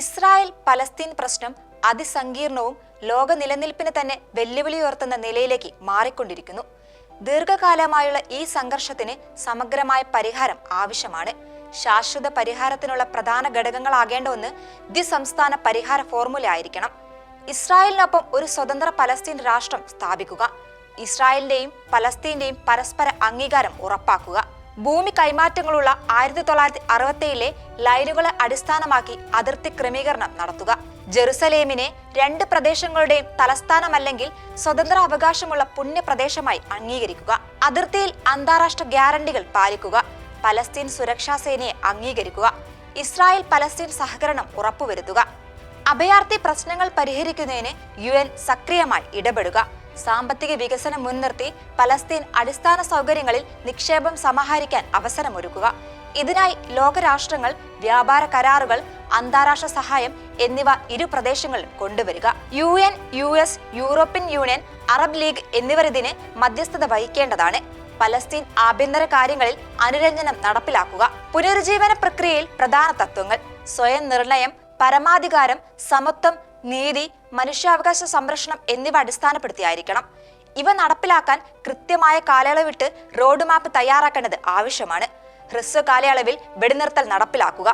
Israel Palestine പ്രശ്നം അതിസങ്കീർണവും ലോക നിലനിൽപ്പിന് തന്നെ വെല്ലുവിളി ഉയർത്തുന്ന നിലയിലേക്ക് മാറിക്കൊണ്ടിരിക്കുന്നു. ദീർഘകാലമായുള്ള ഈ സംഘർഷത്തിന് സമഗ്രമായ പരിഹാരം ആവശ്യമാണ്. ശാശ്വത പരിഹാരത്തിനുള്ള പ്രധാന ഘടകങ്ങളാകേണ്ട ഒന്ന് ദ്വിസംസ്ഥാന പരിഹാര ഫോർമുല ആയിരിക്കണം. ഇസ്രായേലിനൊപ്പം ഒരു സ്വതന്ത്ര പലസ്തീൻ രാഷ്ട്രം സ്ഥാപിക്കുക. ഇസ്രായേലിന്റെയും പലസ്തീന്റെയും പരസ്പര അംഗീകാരം ഉറപ്പാക്കുക. ഭൂമി കൈമാറ്റങ്ങളുള്ള ആയിരത്തി തൊള്ളായിരത്തി അറുപത്തേഴിലെ ലൈനുകളെ അടിസ്ഥാനമാക്കി അതിർത്തി ക്രമീകരണം നടത്തുക. ജെറുസലേമിനെ രണ്ട് പ്രദേശങ്ങളുടെയും തലസ്ഥാനമല്ലെങ്കിൽ സ്വതന്ത്ര അവകാശമുള്ള പുണ്യപ്രദേശമായി അംഗീകരിക്കുക. അതിർത്തിയിൽ അന്താരാഷ്ട്ര ഗ്യാരണ്ടികൾ പാലിക്കുക. പലസ്തീൻ സുരക്ഷാ സേനയെ അംഗീകരിക്കുക. ഇസ്രായേൽ പലസ്തീൻ സഹകരണം ഉറപ്പുവരുത്തുക. അഭയാർത്ഥി പ്രശ്നങ്ങൾ പരിഹരിക്കുന്നതിന് യു സക്രിയമായി ഇടപെടുക. സാമ്പത്തിക വികസനം മുൻനിർത്തി പലസ്തീൻ അടിസ്ഥാന സൗകര്യങ്ങളിൽ നിക്ഷേപം സമാഹരിക്കാൻ അവസരമൊരുക്കുക. ഇതിനായി ലോകരാഷ്ട്രങ്ങൾ വ്യാപാര കരാറുകൾ അന്താരാഷ്ട്ര സഹായം എന്നിവ ഇരു പ്രദേശങ്ങളിലും കൊണ്ടുവരിക. U N U S European Union Arab League എന്നിവർ ഇതിന് മധ്യസ്ഥത വഹിക്കേണ്ടതാണ്. പലസ്തീൻ ആഭ്യന്തര കാര്യങ്ങളിൽ അനുരഞ്ജനം നടപ്പിലാക്കുക. പുനരുജ്ജീവന പ്രക്രിയയിൽ പ്രധാന തത്വങ്ങൾ. സ്വയം നിർണയം പരമാധികാരം സമത്വം നീതി മനുഷ്യാവകാശ സംരക്ഷണം എന്നിവ അടിസ്ഥാനപ്പെടുത്തിയായിരിക്കണം. ഇവ നടപ്പിലാക്കാൻ കൃത്യമായ കാലയളവിട്ട് റോഡ് മാപ്പ് തയ്യാറാക്കേണ്ടത് ആവശ്യമാണ്. ഹ്രസ്വ കാലയളവിൽ വെടിനിർത്തൽ നടപ്പിലാക്കുക.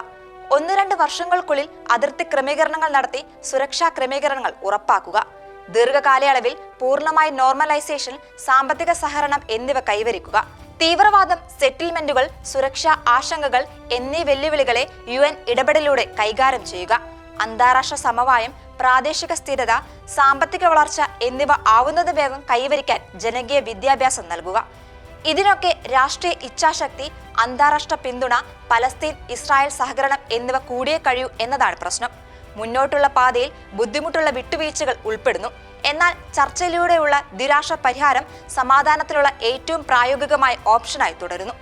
ഒന്ന് രണ്ട് വർഷങ്ങൾക്കുള്ളിൽ അതിർത്തി ക്രമീകരണങ്ങൾ നടത്തി സുരക്ഷാ ക്രമീകരണങ്ങൾ ഉറപ്പാക്കുക. ദീർഘകാലയളവിൽ പൂർണമായി നോർമലൈസേഷൻ സാമ്പത്തിക സഹകരണം എന്നിവ കൈവരിക്കുക. തീവ്രവാദം സെറ്റിൽമെന്റുകൾ സുരക്ഷാ ആശങ്കകൾ എന്നീ വെല്ലുവിളികളെ യു എൻ ഇടപെടലിലൂടെ കൈകാര്യം ചെയ്യുക. അന്താരാഷ്ട്ര സമവായം പ്രാദേശിക സ്ഥിരത സാമ്പത്തിക വളർച്ച എന്നിവ ആവുന്നത് വേഗം കൈവരിക്കാൻ ജനകീയ വിദ്യാഭ്യാസം നൽകുക. ഇതിനൊക്കെ രാഷ്ട്രീയ ഇച്ഛാശക്തി അന്താരാഷ്ട്ര പിന്തുണ പലസ്തീൻ ഇസ്രായേൽ സഹകരണം എന്നിവ കൂടിയേ കഴിയൂ എന്നതാണ് പ്രശ്നം. മുന്നോട്ടുള്ള പാതയിൽ ബുദ്ധിമുട്ടുള്ള വിട്ടുവീഴ്ചകൾ ഉൾപ്പെടുന്നു. എന്നാൽ ചർച്ചയിലൂടെയുള്ള ദ്വിരാഷ്ട്ര പരിഹാരം സമാധാനത്തിലുള്ള ഏറ്റവും പ്രായോഗികമായ ഓപ്ഷനായി തുടരുന്നു.